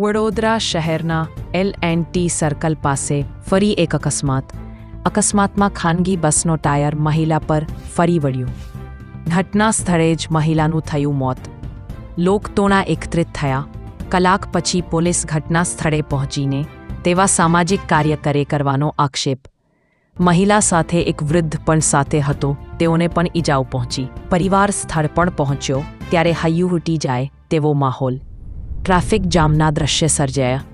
વડોદરા શહેરના L and T circle પાસે ફરી એક અકસ્માત. અકસ્માતમાં ખાનગી બસનો ટાયર મહિલા પર ફરી વળ્યું. ઘટના સ્થળે જ મહિલાનું થયું મોત. લોકતોણા એકત્રિત થયા. કલાક પછી પોલીસ ઘટના સ્થળે પહોંચીને તેવા સામાજિક કાર્યકરે કરવાનો આક્ષેપ. મહિલા સાથે એક વૃદ્ધ પણ સાથે હતો. તેઓને પણ ઈજાઓ પહોંચી. પરિવાર સ્થળ પણ પહોંચ્યો. ત્યારે હૈયું હૂટી જાય તેવો માહોલ. ટ્રાફિક જામના દ્રશ્ય સર્જાયા.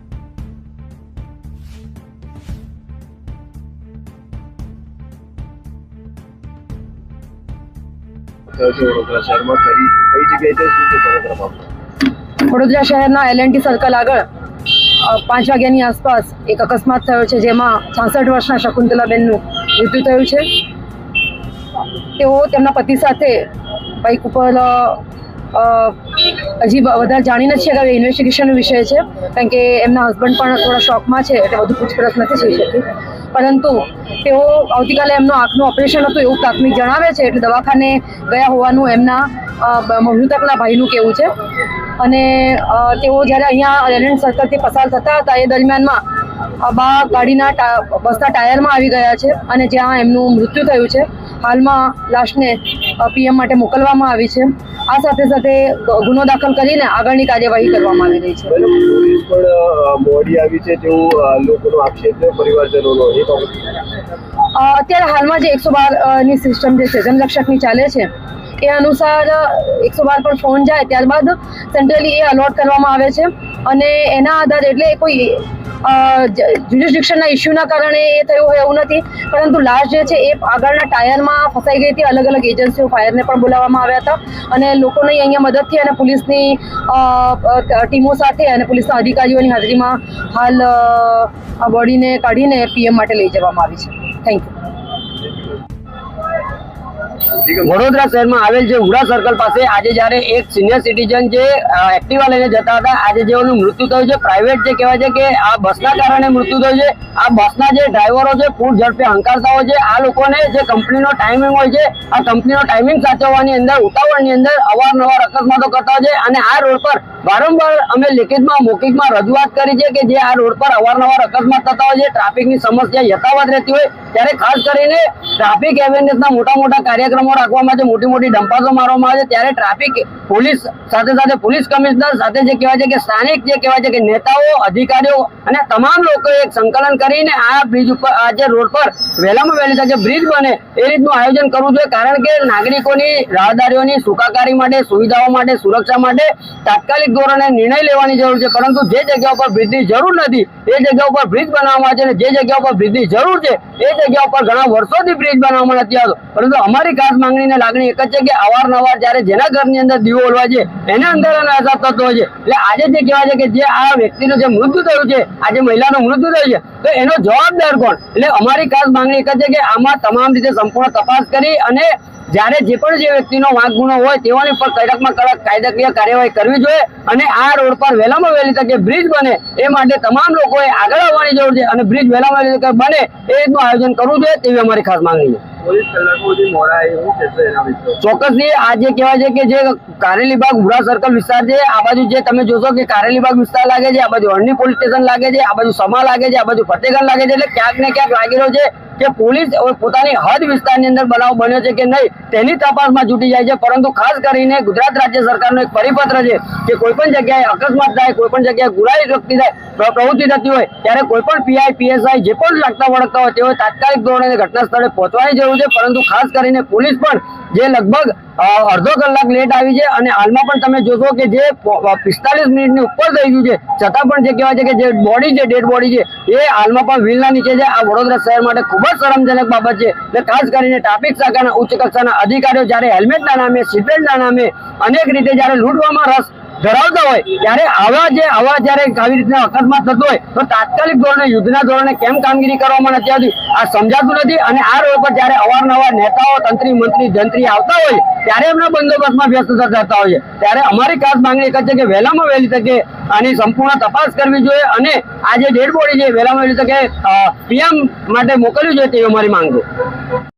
વડોદરા શહેરના એલએનટી સર્કલ આગળ પાંચ વાગ્યાની આસપાસ એક અકસ્માત થયો છે, જેમાં છાસઠ વર્ષના શકુંતલાબેનનું મૃત્યુ થયું છે. તેઓ તેમના પતિ સાથે બાઇક ઉપર હજી વધારે જાણી નથી શકાય ઇન્વેસ્ટિગેશનનો વિષય છે, કારણ કે એમના હસબન્ડ પણ થોડા શોકમાં છે એટલે બધું પૂછપરછ નથી થઈ શકી. પરંતુ તેઓ આવતીકાલે એમનું આંખનું ઓપરેશન હતું એવું પ્રાથમિક જણાવે છે એટલે દવાખાને ગયા હોવાનું એમના મૃતકના ભાઈનું કહેવું છે. અને તેઓ જ્યારે અહીંયા રેલવેન્ટ સર્કલથી પસાર થતા હતા એ દરમિયાનમાં બા ગાડીના બસના ટાયરમાં આવી ગયા છે અને જ્યાં એમનું મૃત્યુ થયું છે. હાલમાં લાશને પીએમ માટે મોકલવામાં આવી છે. આ સાથે સાથે ગુનો દાખલ કરીને આગળની કાર્યવાહી કરવામાં આવી રહી છે. બહેનો, પોલીસ પણ અ, મોડી આવી છે તેવું લોકોનો આક્ષેપ છે પરિવારજનોનો એ અત્યારે હાલમાં જે એકસો બારની સિસ્ટમ જે છે જનરક્ષકની ચાલે છે એ અનુસાર એકસો બાર પર ફોન જાય ત્યારબાદ સેન્ટ્રલી એ અલોટ કરવામાં આવે છે. અને એના આધારે એટલે કોઈ જ્યુરિસ્ડિક્શનના ઇસ્યુના કારણે એ થયું હોય એવું નથી. પરંતુ લાસ્ટ જે છે એ આગળના ટાયરમાં ફસાઈ ગઈ હતી. અલગ અલગ એજન્સીઓ ફાયરને પણ બોલાવવામાં આવ્યા હતા. અને લોકોની અહીંયા મદદથી અને પોલીસની ટીમો સાથે અને પોલીસના અધિકારીઓની હાજરીમાં હાલ આ બોડીને કાઢીને પીએમ માટે લઈ જવામાં આવી છે. થેન્ક યુ વડોદરા શહેરમાં આવેલ જે ઉડા સર્કલ પાસે આજે જ્યારે એક સિનિયર સિટીઝન જે એક્ટિવા લઈને જતા હતા, આજે જેઓનું મૃત્યુ થયું છે પ્રાઇવેટ જે કહેવાય છે કે આ બસના કારણે મૃત્યુ થયું છે, આ બસના જે ડ્રાઈવરો છે ફૂડ ઝડપે હંકારતા હોય છે, આ લોકોને જે કંપનીનો ટાઈમિંગ હોય છે, આ કંપનીનો ટાઈમિંગ સાચવવાની અંદર, ઉતાવળની અંદર અવારનવાર અકસ્માતો કરતા હોય છે, અને આ રોડ પર વારંવાર અમે લિખિતમાં, મૌખિકમાં રજૂઆત કરી છે કે જે આ રોડ પર અવારનવાર અકસ્માત થતા હોય છે ટ્રાફિકની સમસ્યા યથાવત રહેતી હોય, ત્યારે ખાસ કરીને ટ્રાફિક અવેરનેસના મોટા મોટા કાર્યક્રમો રાખવામાં આવે મોટી મોટી ડંપાસો મારવામાં આવે ત્યારે ટ્રાફિક પોલીસ સાથે સાથે પોલીસ કમિશનર સાથે જે કહેવાય છે કે સ્થાનિક જે કહેવાય છે કે નેતાઓ, અધિકારીઓ અને તમામ લોકો એક સંકલન કરીને આ બ્રિજ ઉપર, આ જે રોડ પર વહેલામાં વહેલી તકે બ્રિજ બને એ રીતનું આયોજન કરવું જોઈએ. કારણ કે નાગરિકોની રાહદારીઓની સુખાકારી માટે, સુવિધાઓ માટે, સુરક્ષા માટે તાત્કાલિક ધોરણે નિર્ણય લેવાની જરૂર છે. પરંતુ જે જગ્યા ઉપર બ્રિજની જરૂર નથી, એ જગ્યા ઉપર બ્રિજ બનાવવામાં આવે છે અને જે જગ્યા ઉપર બ્રિજની જરૂર છે, એ જગ્યા ઉપર ઘણા વર્ષોથી બ્રિજ બનાવવામાં નથી આવતો. પરંતુ અમારી ખાસ માંગણીને લાગણી એક જ છે કે અવારનવાર જ્યારે જેના ઘરની અંદર દીવો ઓલવા છે, એના અંદર એનો અસર થતો હોય છે. એટલે આજે જે કહેવાય છે કે જે આ વ્યક્તિનું જે મૃત્યુ થયું છે આજે મહિલાનું મૃત્યુ થયું છે, તો એનો જવાબદાર કોણ? એટલે અમારી ખાસ માંગણી એક જ છે કે આમાં તમામ રીતે સંપૂર્ણ તપાસ કરી અને જ્યારે જે પણ જે વ્યક્તિનો વાંક ગુનો હોય તેઓની પર કડકમાં કડક કાયદાકીય કાર્યવાહી કરવી જોઈએ અને આ રોડ પર વહેલામાં વહેલી તકે બ્રિજ બને એ માટે તમામ લોકોએ આગળ આવવાની જરૂર છે અને બ્રિજ વહેલામાં વહેલી તકે બને એ રીતનું આયોજન કરવું જોઈએ તેવી અમારી ખાસ માંગણી છે. ચોક્કસથી આ જે કહેવાય છે કે જે કારેલીબાગ ઉરા સર્કલ વિસ્તાર છે આ બાજુ જે તમે જોશો કે કારેલીબાગ વિસ્તાર લાગે છે આ બાજુ અરણી પોલીસ સ્ટેશન લાગે છે આ બાજુ સમા લાગે છે આ બાજુ ફતેગઢ લાગે છે એટલે ક્યાંક ને ક્યાંક લાગી રહ્યો છે કે પોલીસ પોતાની હદ વિસ્તારની અંદર બનાવ બન્યો છે કે નહીં, તેની તપાસમાં જૂટી જાય છે. પરંતુ ખાસ કરીને ગુજરાત રાજ્ય સરકારનો એક પરિપત્ર છે કે કોઈ પણ જગ્યાએ અકસ્માત થાય, કોઈ પણ જગ્યાએ ગુનાહી વ્યક્તિ થાય, પ્ર- પ્રવૃત્તિ થતી હોય, ત્યારે કોઈ પણ પીઆઈ પીએસઆઈ જે પણ લાગતા વળગતા હોય તેઓ તાત્કાલિક ધોરણે ઘટના સ્થળે પહોંચવાની જરૂર છે. પરંતુ ખાસ કરીને પોલીસ પણ જે લગભગ અડધો કલાક લેટ આવી છે અને હાલમાં પણ તમે જોશો કે જે પિસ્તાલીસ મિનિટની ઉપર થઈ ગયું છે, છતાં પણ જે કહેવાય છે કે જે બોડી છે ડેડ બોડી છે, એ હાલમાં પણ વ્હીલના નીચે છે. આ વડોદરા શહેર માટે ખૂબ જ શરમજનક બાબત છે એટલે ખાસ કરીને ટ્રાફિક શાખાના, ઉચ્ચ કક્ષાના અધિકારીઓ જ્યારે હેલ્મેટના નામે સીટબેલ્ટના નામે અનેક રીતે જ્યારે લૂંટવામાં રસ ધરાવતા હોય, ત્યારે આવા જે આવા જ્યારે આવી રીતના અકસ્માત થતો હોય, તો તાત્કાલિક ધોરણે, યુદ્ધના ધોરણે કેમ કામગીરી કરવામાં નથી આવતી? આ સમજાતું નથી અને આ રોડ પર જ્યારે અવારનવાર નેતાઓ, તંત્રી, મંત્રી, જંત્રી આવતા હોય, ત્યારે એમના બંદોબસ્તમાં વ્યસ્ત થતા હોય ત્યારે અમારી ખાસ માંગણી એક જ છે કે વહેલામાં વહેલી તકે આની સંપૂર્ણ તપાસ કરવી જોઈએ અને આ જે ડેડ બોડી છે વહેલામાં વહેલી તકે પીએમ માટે મોકલવી જોઈએ તેવી અમારી માંગ છે.